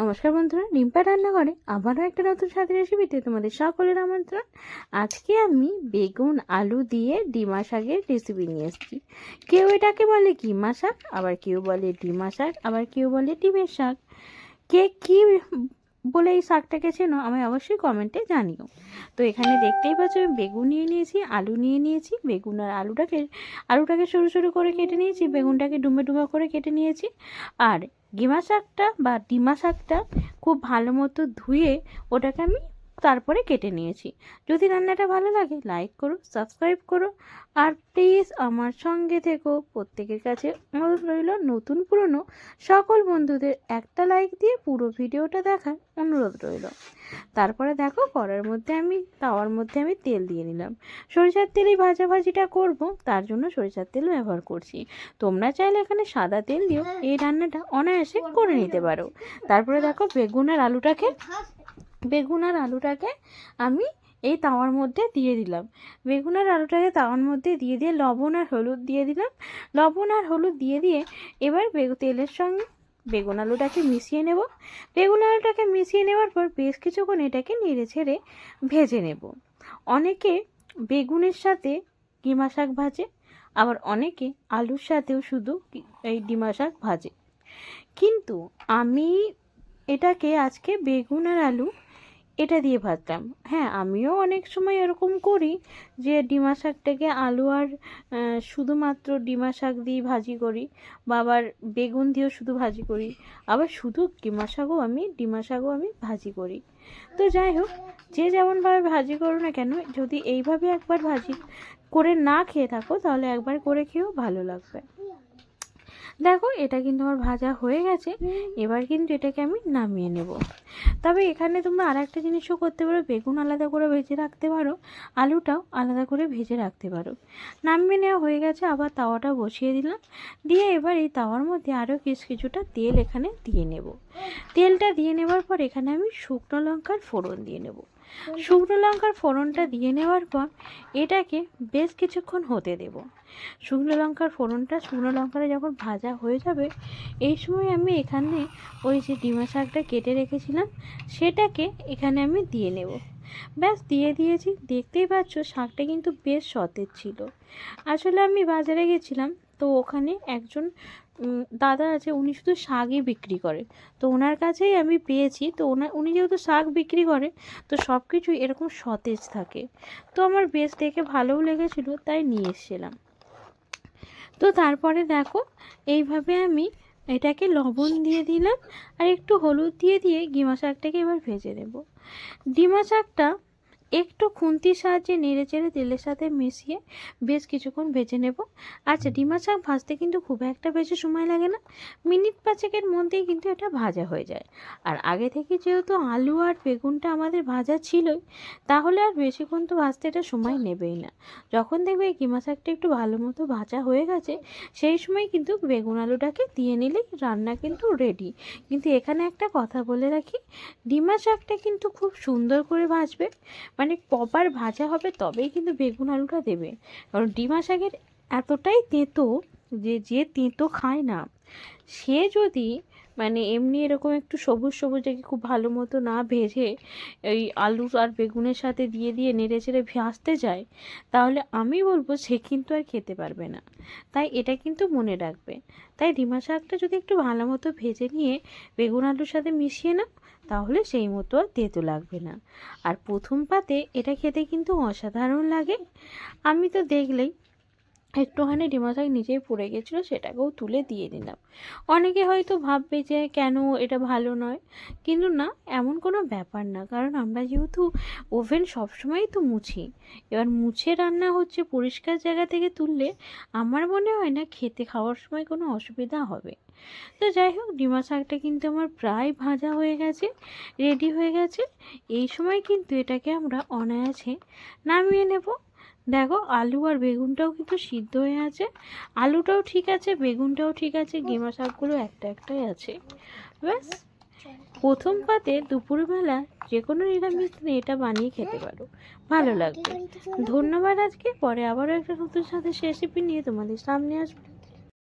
নমস্কার বন্ধুরা রিম্পা রান্নাঘরে আবারও একটা নতুন স্বাদের রেসিপিতে তোমাদের সকলের আমন্ত্রণ। আজকে আমি বেগুন, আলু দিয়ে ডিমা শাকের রেসিপি নিয়ে এসেছি। কেউ এটাকে বলে কিমা শাক, আবার কেউ বলে ডিমা শাক, আবার কেউ বলে ডিমের শাক। কে কী বলে এই শাকটাকে চেনো আমি অবশ্যই কমেন্টে জানিও। তো এখানে দেখতেই পাচ্ছ, আমি বেগুন নিয়ে নিয়েছি, আলু নিয়ে নিয়েছি, বেগুন আর আলুটাকে আলুটাকে সরু সরু করে কেটে নিয়েছি, বেগুনটাকে ডুমে ডুমে করে কেটে নিয়েছি। আর গিমা শাকটা বা ডিমা শাকটা খুব ভালো মতো ধুয়ে ওটাকে আমি তারপরে কেটে নিয়েছি। যদি রান্নাটা ভালো লাগে লাইক করো সাবস্ক্রাইব করো, আর প্লিজ আমার সঙ্গে থেকো। প্রত্যেকের কাছে অনুরোধ রইল নতুন পুরনো সকল বন্ধুদের একটা লাইক দিয়ে পুরো ভিডিওটা দেখার অনুরোধ রইল। তারপরে দেখো, কড়ার মধ্যে আমি, তাওয়ার মধ্যে আমি তেল দিয়ে নিলাম। সরিষার তেলেই ভাজাভাজিটা করব, তার জন্য সরিষার তেল ব্যবহার করছি। তোমরা চাইলে এখানে সাদা তেল দিও এই রান্নাটা অনায়াসে করে নিতে পারো। তারপরে দেখো, বেগুন আর আলুটাকে বেগুন আর আলুটাকে আমি এই তাওয়ার মধ্যে দিয়ে দিলাম। বেগুন আর আলুটাকে তাওয়ার মধ্যে দিয়ে দিয়ে লবণ আর হলুদ দিয়ে দিলাম। লবণ আর হলুদ দিয়ে দিয়ে এবার বেগু, তেলের সঙ্গে বেগুন আলুটাকে মিশিয়ে নেব। বেগুন আলুটাকে মিশিয়ে নেওয়ার পর বেশ কিছুক্ষণ এটাকে নেড়ে ছেড়ে ভেজে নেব। অনেকে বেগুনের সাথে কিমা শাক ভাজে, আবার অনেকে আলুর সাথেও শুধু এই ডিমা শাক ভাজে। কিন্তু আমি এটাকে আজকে বেগুন আর আলু এটা দিয়ে ভাজলাম হ্যাঁ আমিও অনেক সময় এরকম করি যে ডিমা শাকটাকে আলু আর শুধুমাত্র ডিমা শাক দিয়ে ভাজি করি, বা আবার বেগুন দিয়েও শুধু ভাজি করি। আবার শুধু ডিমা শাকও আমি, ডিমা শাকও আমি ভাজি করি। তো যাই হোক, যে যেমনভাবে ভাজি করো না কেন, যদি এইভাবে একবার ভাজি করে না খেয়ে থাকো, তাহলে একবার করে খেয়েও ভালো লাগবে। দেখো এটা কিন্তু আমার ভাজা হয়ে গেছে। এবার কিন্তু এটাকে আমি নামিয়ে নেব। তবে এখানে তোমরা আর একটা জিনিসও করতে পারো বেগুন আলাদা করে ভেজে রাখতে পারো আলুটাও আলাদা করে ভেজে রাখতে পারো। নামিয়ে নেওয়া হয়ে গেছে আবার তাওয়াটা বসিয়ে দিলাম। দিয়ে এবার এই তাওয়ার মধ্যে আরও কিছু কিছুটা তেল এখানে দিয়ে নেব। তেলটা দিয়ে নেওয়ার পর এখানে আমি শুকনো লঙ্কার ফোড়ন দিয়ে নেব। শুকনো লঙ্কার ফোড়নটা দিয়ে নেওয়ার পর এটাকে বেশ কিছুক্ষণ হতে দেব। শুকনো লঙ্কার ফোড়নটা শুকনো লঙ্কাটা যখন ভাজা হয়ে যাবে, এই সময় আমি এখানে ওই যে ডিমা শাকটা কেটে রেখেছিলাম, সেটাকে এখানে আমি দিয়ে নেব। ব্যাস, দিয়ে দিয়েছি। দেখতেই পাচ্ছ, শাকটা কিন্তু বেশ সতেজ ছিল। আসলে আমি বাজারে গেছিলাম, তো ওখানে একজন দাদা আছে, উনি শুধু শাকই বিক্রি করে। তো ওনার কাছেই আমি পেয়েছি। তো ওনার উনি যেহেতু শাক বিক্রি করে, তো সব কিছু এরকম সতেজ থাকে। তো আমার বেশ দেখে ভালোও লেগেছিলো, তাই নিয়ে এসেছিলাম। তো তারপরে দেখো, এইভাবে আমি এটাকে লবণ দিয়ে দিলাম, আর একটু হলুদ দিয়ে দিয়ে ডিমা শাকটাকে এবার ভেজে নেব। ডিমা শাকটা একটু খুন্তির সাহায্যে নেড়ে চেড়ে তেলের সাথে মিশিয়ে বেশ কিছুক্ষণ ভেজে নেব। আচ্ছা ডিমা শাক ভাজতে কিন্তু খুব একটা বেশি সময় লাগে না। মিনিট পাঁচেকের মধ্যেই কিন্তু এটা ভাজা হয়ে যায়। আর আগে থেকে যেহেতু আলু আর বেগুনটা আমাদের ভাজা ছিলই, তাহলে আর বেশিক্ষণ তো ভাজতে এটা সময় নেবেই না। যখন দেখবে এই কিমা শাকটা একটু ভালো মতো ভাজা হয়ে গেছে, সেই সময় কিন্তু বেগুন আলুটাকে দিয়ে নিলেই রান্না কিন্তু রেডি কিন্তু এখানে একটা কথা বলে রাখি, ডিমা শাকটা কিন্তু খুব সুন্দর করে ভাজবে। মানে প্রপার ভাজা হবে তবেই কিন্তু বেগুন আলুটা দেবে। কারণ ডিমা শাকের এতটাই তেঁতো যে যে তেঁতো খায় না। সে যদি মানে এমনি এরকম একটু সবুজ সবুজ রেখে খুব ভালো মতো না ভেজে এই আলু আর বেগুনের সাথে দিয়ে দিয়ে নেড়ে চেড়ে ভাজতে যায়, তাহলে আমি বলব সে কিন্তু আর খেতে পারবে না। তাই এটা কিন্তু মনে রাখবে। তাই ডিমা শাকটা যদি একটু ভালো মতো ভেজে নিয়ে বেগুন আলুর সাথে মিশিয়ে নাও, তাহলে সেই মতো আর তেতো লাগবে না। আর প্রথম পাতে এটা খেতে কিন্তু অসাধারণ লাগে। আমি তো দেখলেই একটুখানি ডিমা শাক নিচেই পড়ে গেছিল, সেটাকেও তুলে দিয়ে দিলাম অনেকে হয়তো ভাববে যে কেন এটা ভালো নয়, কিন্তু না, এমন কোনো ব্যাপার না, কারণ আমরা যেহেতু ওভেন সবসময়ই তো মুছি। এবার মুছে রান্না হচ্ছে পরিষ্কার জায়গা থেকে তুললে আমার মনে হয় না খেতে খাওয়ার সময় কোনো অসুবিধা হবে। তো যাই হোক ডিমা শাকটা কিন্তু আমার প্রায় ভাজা হয়ে গেছে রেডি হয়ে গেছে। এই সময় কিন্তু এটাকে আমরা অনায়াসে নামিয়ে নেব। দেখো আলু আর বেগুনটাও কিন্তু সিদ্ধ হয়ে আছে। আলুটাও ঠিক আছে, বেগুনটাও ঠিক আছে, গেমা শাকগুলো একটা একটাই আছে। ব্যাস। প্রথম পাতে দুপুরবেলা যে কোনো নিরামিষ দিনে এটা বানিয়ে খেতে পারো। ভালো লাগবে। ধন্যবাদ আজকে। পরে আবারও একটা নতুন সাথে রেসিপি নিয়ে তোমাদের সামনে আসবে।